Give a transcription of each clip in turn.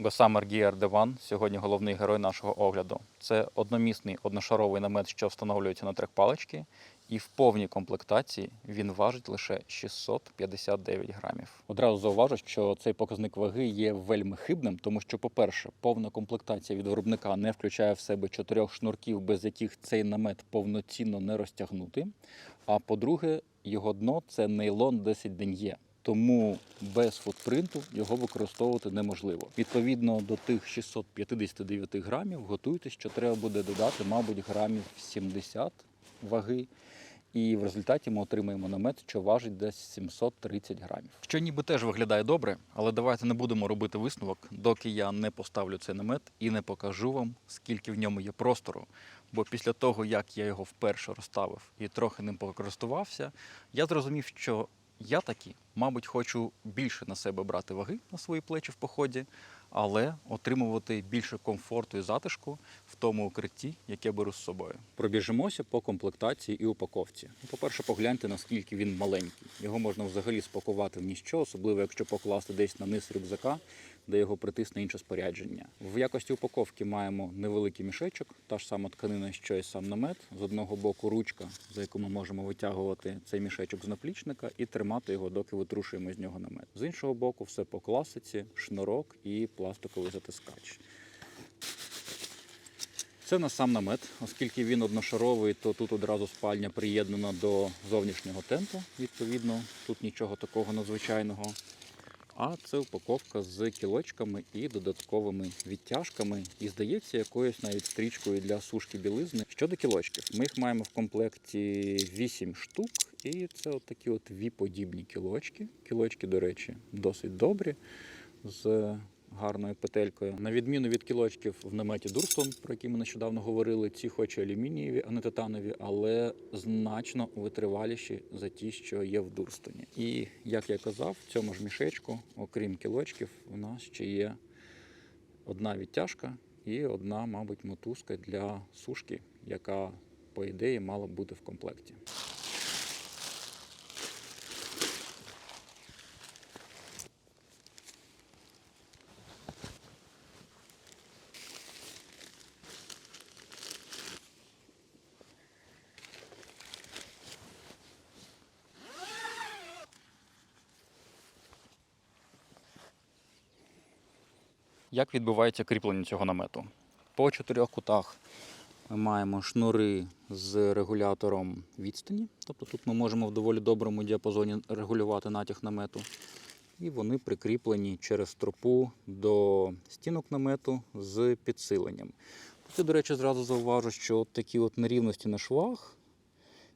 Gossamer Gear Devan сьогодні головний герой нашого огляду. Це одномісний одношаровий намет, що встановлюється на трекпалички, і в повній комплектації він важить лише 659 грамів. Одразу зауважу, що цей показник ваги є вельми хибним, тому що, по-перше, повна комплектація від виробника не включає в себе чотирьох шнурків, без яких цей намет повноцінно не розтягнути. А по-друге, його дно це нейлон 10 ден'є. Тому без футпринту його використовувати неможливо. Відповідно до тих 659 грамів, готуйтесь, що треба буде додати, мабуть, грамів 70 ваги. І в результаті ми отримаємо намет, що важить десь 730 грамів. Що ніби теж виглядає добре, але давайте не будемо робити висновок, доки я не поставлю цей намет і не покажу вам, скільки в ньому є простору. Бо після того, як я його вперше розставив і трохи ним покористувався, я зрозумів, що я таки, мабуть, хочу більше на себе брати ваги на свої плечі в поході, але отримувати більше комфорту і затишку в тому укритті, яке беру з собою. Пробіжимося по комплектації і упаковці. По-перше, погляньте, наскільки він маленький. Його можна взагалі спакувати в ніщо, особливо якщо покласти десь на низ рюкзака, де його притисне інше спорядження. В якості упаковки маємо невеликий мішечок, та ж сама тканина, що і сам намет. З одного боку ручка, за яку ми можемо витягувати цей мішечок з наплічника і тримати його, доки витрушуємо з нього намет. З іншого боку, все по класиці, шнурок і пластиковий затискач. Це на сам намет, оскільки він одношаровий, то тут одразу спальня приєднана до зовнішнього тенту. Відповідно, тут нічого такого надзвичайного. А це упаковка з кілочками і додатковими відтяжками. І здається, якоюсь навіть стрічкою для сушки білизни. Щодо кілочків, ми їх маємо в комплекті 8 штук, і це от такі от ві-подібні кілочки. Кілочки, до речі, досить добрі. З гарною петелькою. На відміну від кілочків в наметі Дурстон, про які ми нещодавно говорили, ці хоч і алюмінієві, а не титанові, але значно витриваліші за ті, що є в Дурстоні. І як я казав, в цьому ж мішечку, окрім кілочків, у нас ще є одна відтяжка і одна, мабуть, мотузка для сушки, яка, по ідеї, мала б бути в комплекті. Як відбувається кріплення цього намету? По чотирьох кутах ми маємо шнури з регулятором відстані. Тобто тут ми можемо в доволі доброму діапазоні регулювати натяг намету. І вони прикріплені через стропу до стінок намету з підсиленням. Тут, до речі, зразу зауважу, що от такі от нерівності на швах,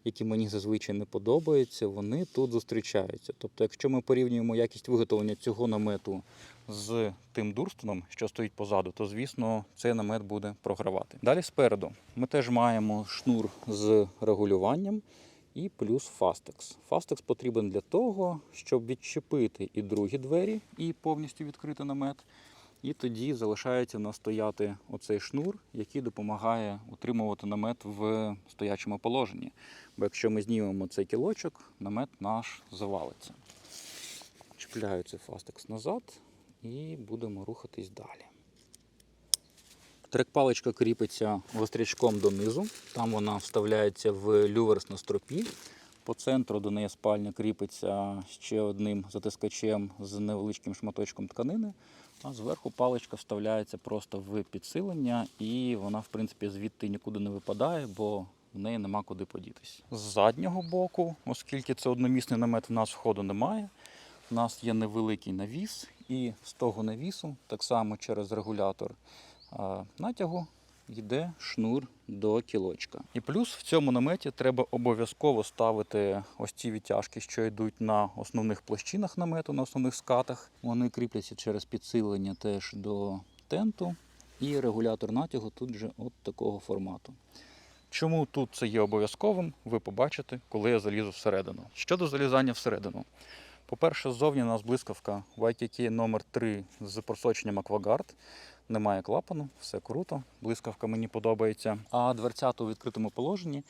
які мені зазвичай не подобаються, вони тут зустрічаються. Тобто, якщо ми порівнюємо якість виготовлення цього намету з тим дурстоном, що стоїть позаду, то звісно цей намет буде програвати. Далі спереду ми теж маємо шнур з регулюванням і плюс фастекс. Фастекс потрібен для того, щоб відчепити і другі двері, і повністю відкрити намет. І тоді залишається в стояти оцей шнур, який допомагає утримувати намет в стоячому положенні. Бо якщо ми знімемо цей кілочок, намет наш завалиться. Чіпляю цей фастекс назад і будемо рухатись далі. Трек-паличка кріпиться гострячком донизу. Там вона вставляється в люверс на стропі. По центру до неї спальня кріпиться ще одним затискачем з невеличким шматочком тканини. А зверху паличка вставляється просто в підсилення, і вона, в принципі, звідти нікуди не випадає, бо в неї нема куди подітись. З заднього боку, оскільки це одномісний намет, в нас входу немає. У нас є невеликий навіс, і з того навісу, так само через регулятор натягу, йде шнур до кілочка. І плюс в цьому наметі треба обов'язково ставити ось ці відтяжки, що йдуть на основних площинах намету, на основних скатах. Вони кріпляться через підсилення теж до тенту. І регулятор натягу тут же от такого формату. Чому тут це є обов'язковим, ви побачите, коли я залізу всередину. Щодо залізання всередину. По-перше, ззовні у нас блискавка YTT номер 3 з просоченням Аквагард. Немає клапану, все круто. Блискавка мені подобається. А дверцята у відкритому положенні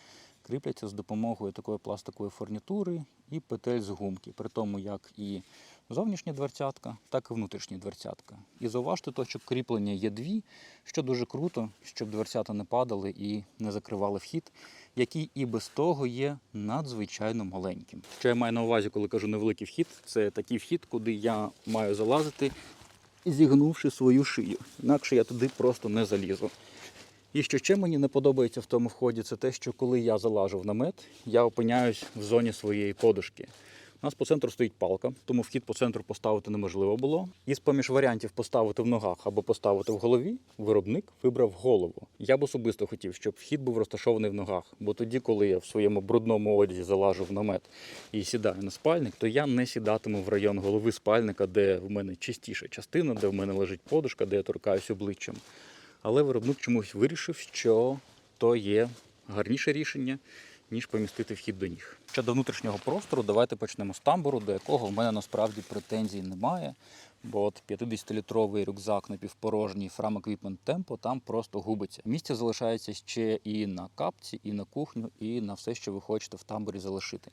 кріпляться з допомогою такої пластикової фурнітури і петель з гумки. При тому, як і зовнішня дверцятка, так і внутрішня дверцятка. І зауважте то, що кріплення є дві, що дуже круто, щоб дверцята не падали і не закривали вхід, який і без того є надзвичайно маленьким. Що я маю на увазі, коли кажу невеликий вхід, це такий вхід, куди я маю залазити, зігнувши свою шию. Інакше я туди просто не залізу. І що ще мені не подобається в тому вході, це те, що коли я залажу в намет, я опиняюсь в зоні своєї подушки. У нас по центру стоїть палка, тому вхід по центру поставити неможливо було. І з-поміж варіантів поставити в ногах або поставити в голові, виробник вибрав голову. Я б особисто хотів, щоб вхід був розташований в ногах. Бо тоді, коли я в своєму брудному одязі залажу в намет і сідаю на спальник, то я не сідатиму в район голови спальника, де в мене чистіша частина, де в мене лежить подушка, де я торкаюсь обличчям. Але виробник чомусь вирішив, що то є гарніше рішення, ніж помістити вхід до ніг. Щодо внутрішнього простору, давайте почнемо з тамбуру, до якого в мене насправді претензій немає. Бо от 50-літровий рюкзак напівпорожній Fram Equipment Tempo там просто губиться. Місця залишається ще і на капці, і на кухню, і на все, що ви хочете в тамбурі залишити.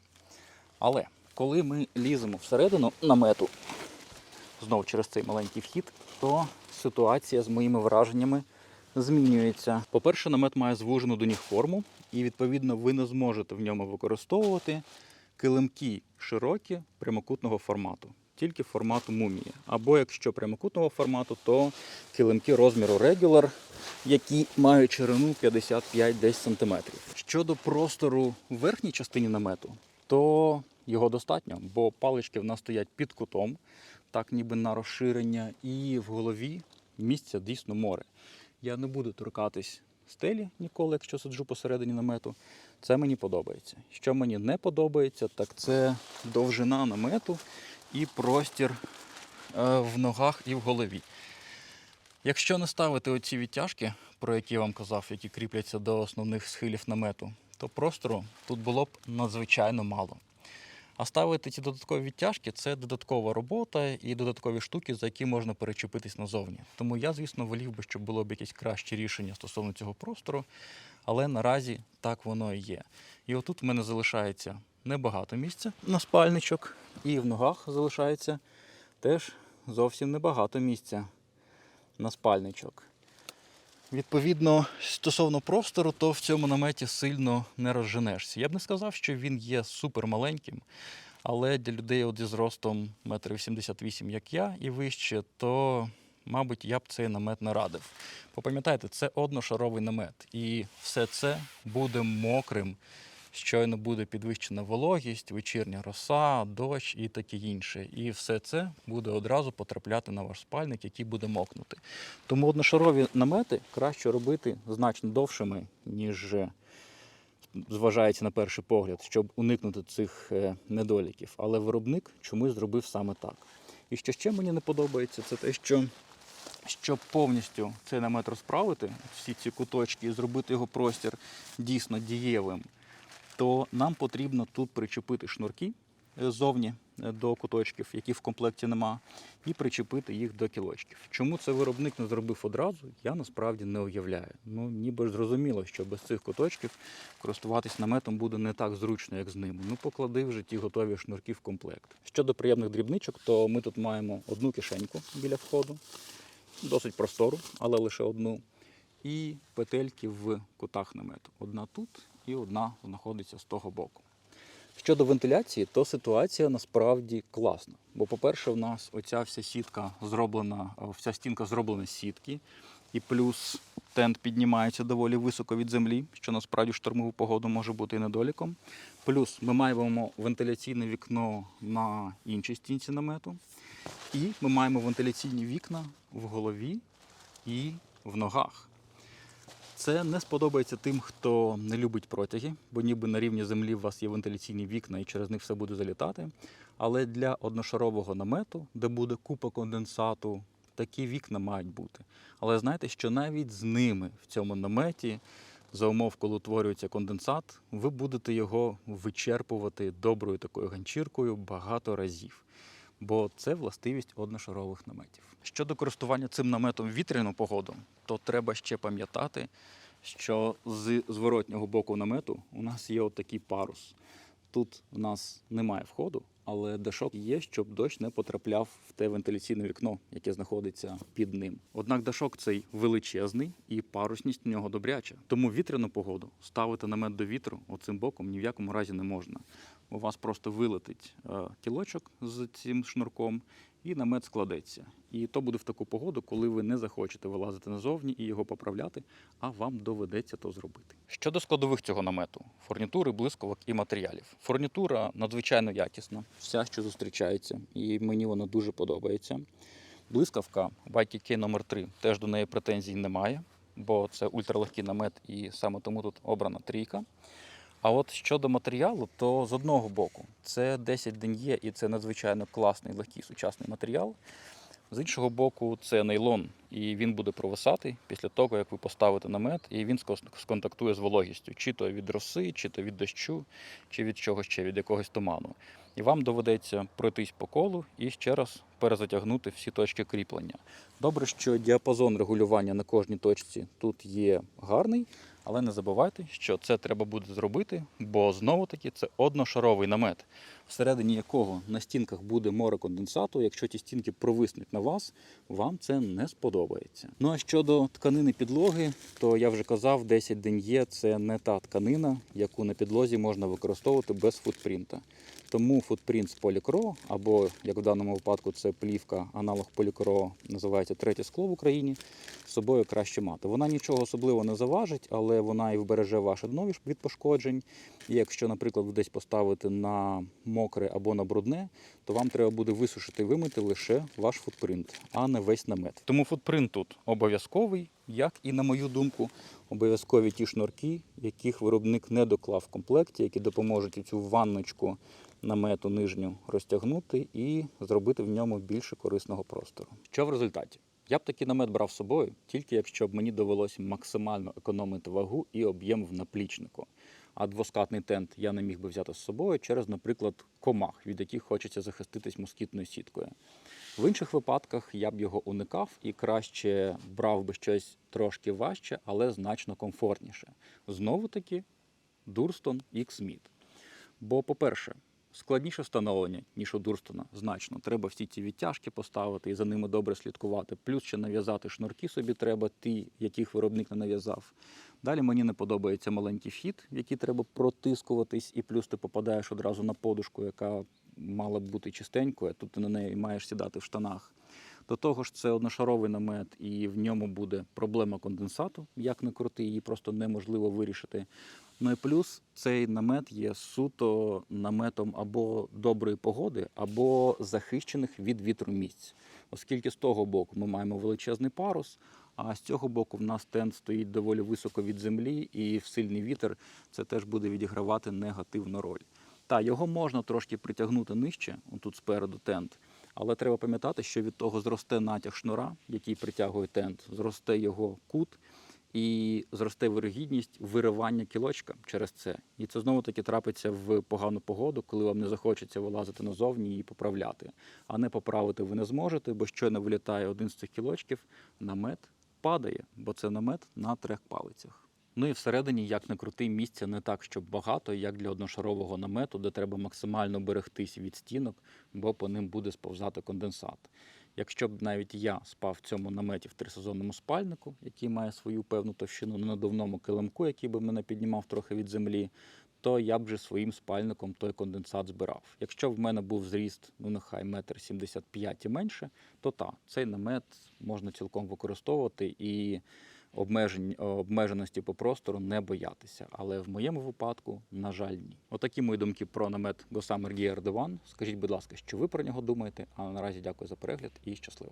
Але коли ми ліземо всередину намету, знову через цей маленький вхід, то ситуація з моїми враженнями змінюється. По-перше, намет має звужену до ніг форму, і відповідно ви не зможете в ньому використовувати килимки широкі прямокутного формату, тільки формату мумії. Або якщо прямокутного формату, то килимки розміру regular, які мають ширину 55-10 см. Щодо простору в верхній частині намету, то його достатньо, бо палички в нас стоять під кутом, так ніби на розширення, і в голові місця дійсно море. Я не буду торкатись стелі ніколи, якщо сиджу посередині намету. Це мені подобається. Що мені не подобається, так це довжина намету і простір е, в ногах і в голові. Якщо не ставити оці відтяжки, про які я вам казав, які кріпляться до основних схилів намету, то простору тут було б надзвичайно мало. А ставити ці додаткові відтяжки це додаткова робота і додаткові штуки, за які можна перечепитись назовні. Тому я, звісно, волів би, щоб було б якесь краще рішення стосовно цього простору, але наразі так воно і є. І отут в мене залишається небагато місця на спальничок, і в ногах залишається теж зовсім небагато місця на спальничок. Відповідно, стосовно простору, то в цьому наметі сильно не розженешся. Я б не сказав, що він є супер маленьким, але для людей от зі зростом 1,88 м, як я, і вище, то, мабуть, я б цей намет не радив. Попам'ятайте, це одношаровий намет, і все це буде мокрим. Щойно буде підвищена вологість, вечірня роса, дощ і таке інше. І все це буде одразу потрапляти на ваш спальник, який буде мокнути. Тому одношарові намети краще робити значно довшими, ніж е, зважається на перший погляд, щоб уникнути цих е, недоліків. Але виробник чомусь зробив саме так. І що ще мені не подобається, це те, що щоб повністю цей намет розправити, всі ці куточки і зробити його простір дійсно дієвим, то нам потрібно тут причепити шнурки е, ззовні е, до куточків, які в комплекті нема, і причепити їх до кілочків. Чому це виробник не зробив одразу, я насправді не уявляю. Ну, ніби ж зрозуміло, що без цих куточків користуватись наметом буде не так зручно, як з ними. Ну, поклади вже ті готові шнурки в комплект. Щодо приємних дрібничок, то ми тут маємо одну кишеньку біля входу, досить простору, але лише одну. І петельки в кутах намету. Одна тут і одна знаходиться з того боку. Щодо вентиляції, то ситуація насправді класна. Бо, по-перше, в нас оця вся сітка зроблена, е, вся стінка зроблена з сітки, і плюс тент піднімається доволі високо від землі, що насправді в штормову погоду може бути і недоліком. Плюс ми маємо вентиляційне вікно на іншій стінці намету, і ми маємо вентиляційні вікна в голові і в ногах. Це не сподобається тим, хто не любить протяги, бо ніби на рівні землі у вас є вентиляційні вікна і через них все буде залітати. Але для одношарового намету, де буде купа конденсату, такі вікна мають бути. Але знаєте, що навіть з ними в цьому наметі, за умов, коли утворюється конденсат, ви будете його вичерпувати доброю такою ганчіркою багато разів. Бо це властивість одношарових наметів. Щодо користування цим наметом вітряну погоду, то треба ще пам'ятати, що з зворотнього боку намету у нас є отакий парус. Тут у нас немає входу, але дашок є, щоб дощ не потрапляв в те вентиляційне вікно, яке знаходиться під ним. Однак дашок цей величезний і парусність в нього добряча. Тому вітряну погоду ставити намет до вітру оцим боком ні в якому разі не можна. У вас просто вилетить е, кілочок з цим шнурком, і намет складеться. І то буде в таку погоду, коли ви не захочете вилазити назовні і його поправляти, а вам доведеться то зробити. Щодо складових цього намету, фурнітури, блисковок і матеріалів. Фурнітура надзвичайно якісна, вся, що зустрічається, і мені вона дуже подобається. Блискавка YKK номер 3 теж до неї претензій немає, бо це ультралегкий намет, і саме тому тут обрана трійка. А от щодо матеріалу, то з одного боку це 10 ден'є і це надзвичайно класний, легкий сучасний матеріал. З іншого боку, це нейлон, і він буде провисати після того, як ви поставите намет, і він сконтактує з вологістю, чи то від роси, чи то від дощу, чи від чогось ще, від якогось туману. І вам доведеться пройтись по колу і ще раз перезатягнути всі точки кріплення. Добре, що діапазон регулювання на кожній точці тут є гарний, але не забувайте, що це треба буде зробити, бо знову таки це одношаровий намет, всередині якого на стінках буде море конденсату. Якщо ті стінки провиснуть на вас, вам це не сподобається. Ну а щодо тканини підлоги, то я вже казав, 10 ден'є це не та тканина, яку на підлозі можна використовувати без футпринта. Тому футпринт з полікро, або як в даному випадку це плівка, аналог полікро, називається третє скло в Україні. З собою краще мати. Вона нічого особливо не заважить, але вона і вбереже ваше дно від- пошкоджень. І якщо, наприклад, десь поставите на мокре або на брудне, то вам треба буде висушити і вимити лише ваш футпринт, а не весь намет. Тому футпринт тут обов'язковий, як і на мою думку, обов'язкові ті шнурки, яких виробник не доклав в комплекті, які допоможуть цю ванночку намету нижню розтягнути і зробити в ньому більше корисного простору. Що в результаті? Я б такий намет брав з собою, тільки якщо б мені довелося максимально економити вагу і об'єм в наплічнику. А двоскатний тент я не міг би взяти з собою через, наприклад, комах, від яких хочеться захиститись москітною сіткою. В інших випадках я б його уникав і краще брав би щось трошки важче, але значно комфортніше. Знову таки, Дурстон X Mid. Бо, по-перше, складніше встановлення, ніж у Дурстона, значно. Треба всі ці відтяжки поставити і за ними добре слідкувати. Плюс ще нав'язати шнурки собі треба, ті, яких виробник не нав'язав. Далі мені не подобається маленький вхід, в який треба протискуватись, і плюс ти попадаєш одразу на подушку, яка мала б бути чистенькою, а тут ти на неї маєш сідати в штанах. До того ж, це одношаровий намет, і в ньому буде проблема конденсату, як не крути, її просто неможливо вирішити. Ну і плюс цей намет є суто наметом або доброї погоди, або захищених від вітру місць. Оскільки з того боку ми маємо величезний парус, а з цього боку в нас тент стоїть доволі високо від землі, і в сильний вітер це теж буде відігравати негативну роль. Та його можна трошки притягнути нижче, отут спереду тент. Але треба пам'ятати, що від того зросте натяг шнура, який притягує тент, зросте його кут і зросте вирогідність виривання кілочка через це. І це знову таки трапиться в погану погоду, коли вам не захочеться вилазити назовні і поправляти. А не поправити ви не зможете, бо щойно вилітає один з цих кілочків, намет падає, бо це намет на трьох палицях. Ну і всередині, як не крути, місця не так, щоб багато, як для одношарового намету, де треба максимально берегтись від стінок, бо по ним буде сповзати конденсат. Якщо б навіть я спав в цьому наметі в трисезонному спальнику, який має свою певну товщину на надувному килимку, який би мене піднімав трохи від землі, то я б вже своїм спальником той конденсат збирав. Якщо в мене був зріст, ну нехай метр сімдесят п'ять і менше, то так, цей намет можна цілком використовувати і обмежень, обмеженості по простору не боятися. Але в моєму випадку, на жаль, ні. Отакі мої думки про намет Gossamer Gear Divan. Скажіть, будь ласка, що ви про нього думаєте? А наразі дякую за перегляд і щасливо.